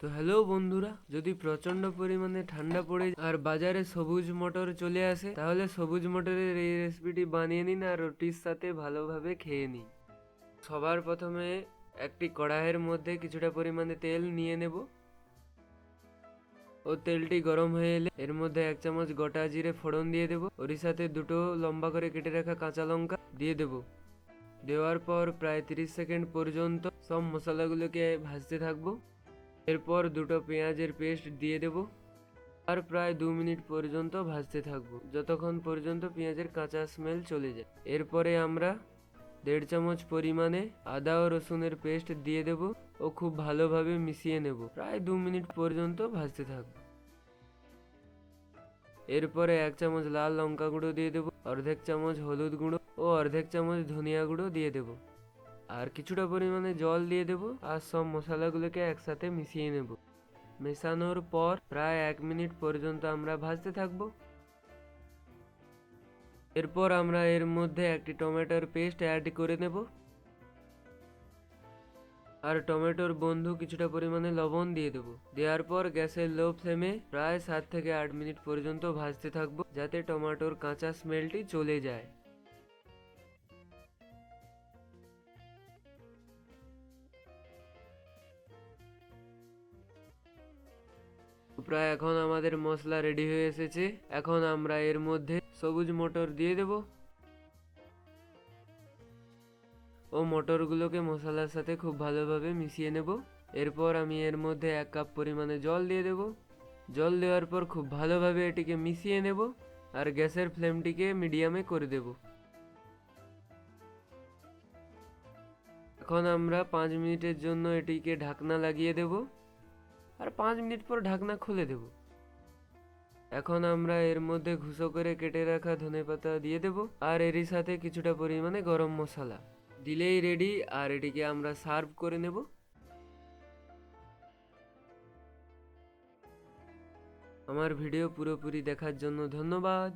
তো হ্যালো বন্ধুরা, যদি প্রচণ্ড পরিমাণে ঠান্ডা পড়ে আর বাজারে সবুজ মটর চলে আসে, তাহলে সবুজ মটরের এই রেসিপিটি বানিয়ে নিন আর রুটির সাথে ভালোভাবে খেয়ে নিন। সবার প্রথমে একটি কড়াইয়ের মধ্যে কিছুটা পরিমাণে তেল নিয়ে নেব। ও তেলটি গরম হয়ে এলে এর মধ্যে এক চামচ গোটা জিরে ফোড়ন দিয়ে দেবো। ওর সাথে দুটো লম্বা করে কেটে রাখা কাঁচা লঙ্কা দিয়ে দেবো। দেওয়ার পর প্রায় তিরিশ সেকেন্ড পর্যন্ত সব মশলাগুলোকে ভাজতে থাকব। এরপর দুটো পেঁয়াজের পেস্ট দিয়ে দেব আর প্রায় দু মিনিট পর্যন্ত ভাজতে থাকব, যতক্ষণ পর্যন্ত পেঁয়াজের কাঁচা স্মেল চলে যায়। এরপরে আমরা দেড় চামচ পরিমাণে আদা ও রসুনের পেস্ট দিয়ে দেব ও খুব ভালোভাবে মিশিয়ে নেব। প্রায় দু মিনিট পর্যন্ত ভাজতে থাকব। এরপরে এক চামচ লাল লঙ্কা গুঁড়ো দিয়ে দেবো, অর্ধেক চামচ হলুদ গুঁড়ো ও অর্ধেক চামচ ধনিয়া গুঁড়ো দিয়ে দেবো। আর কিছুটা পরিমাণে জল দিয়ে দেবো আর সব মশলাগুলোকে একসাথে মিশিয়ে নেব। মেশানোর পর প্রায় এক মিনিট পর্যন্ত আমরা ভাজতে থাকব। এরপর আমরা এর মধ্যে একটি টমেটোর পেস্ট অ্যাড করে নেব। আর টমেটোর বন্ধু কিছুটা পরিমাণে লবণ দিয়ে দেবো। দেওয়ার পর গ্যাসের লো ফ্লেমে প্রায় সাত থেকে আট মিনিট পর্যন্ত ভাজতে থাকব, যাতে টমেটোর কাঁচা স্মেলটি চলে যায়। প্রায় এখন আমাদের মশলা রেডি হয়ে এসেছে। এখন আমরা এর মধ্যে সবুজ মটর দিয়ে দেব। ও মটরগুলোকে মশলার সাথে খুব ভালোভাবে মিশিয়ে নেব। এরপর আমি এর মধ্যে এক কাপ পরিমাণে জল দিয়ে দেব। জল দেওয়ার পর খুব ভালোভাবে এটিকে মিশিয়ে নেব আর গ্যাসের ফ্লেমটিকে মিডিয়ামে করে দেব। এখন আমরা পাঁচ মিনিটের জন্য এটিকে ঢাকনা লাগিয়ে দেবো। আর পাঁচ মিনিট পর ঢাকনা খুলে দেব। এখন আমরা এর মধ্যে ঘুষো করে কেটে রাখা ধনে পাতা দিয়ে দেব আর এরই সাথে কিছুটা পরিমাণে গরম মশলা। দিলেই রেডি আর এটিকে আমরা সার্ভ করে নেব। আমার ভিডিও পুরোপুরি দেখার জন্য ধন্যবাদ।